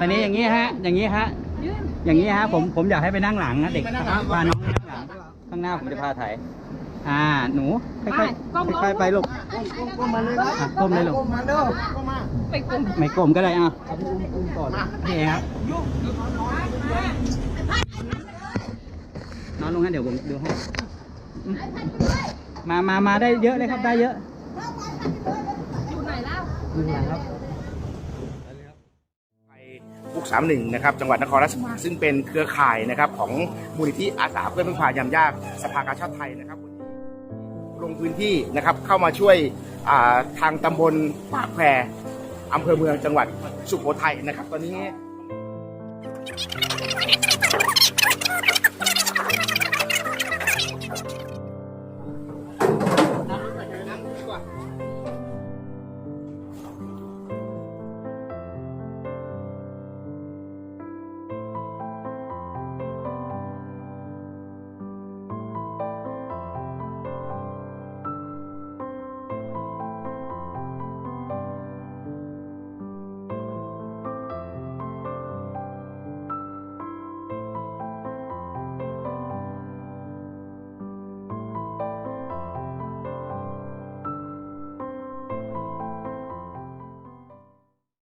ตอนนี้อย่างนี้ฮะ อย่างนี้ฮะ อย่างนี้ฮะ ผม ผมอยากให้ไปนั่งหลังนะเด็ก พาน้องไปนั่งหลัง ข้างหน้าผมจะพาถ่าย อ่า หนู ค่อยๆ ค่อยๆ ไปลูกก้มเลยนะก้มเลยลูกก้มมาเด้อก้มมาไม่ก้มไม่ก้มก็ได้อะก้มก่อนนี่ครับนอนลงฮะเดี๋ยวผมดูห้องมามามาได้เยอะเลยครับ ได้เยอะอยู่ไหนแล้วอยู่ไหนครับ 31นะครับจังหวัดนครราชสีมาซึ่งเป็นเครือข่ายนะครับของมูลนิธิอาสาเพื่อนพึ่งพายามยากสภากาชาติไทยนะครับลงพื้นที่นะครับเข้ามาช่วยทางตำบลปากแควอำเภอเมืองจังหวัดสุโขทัยนะครับ ตอนนี้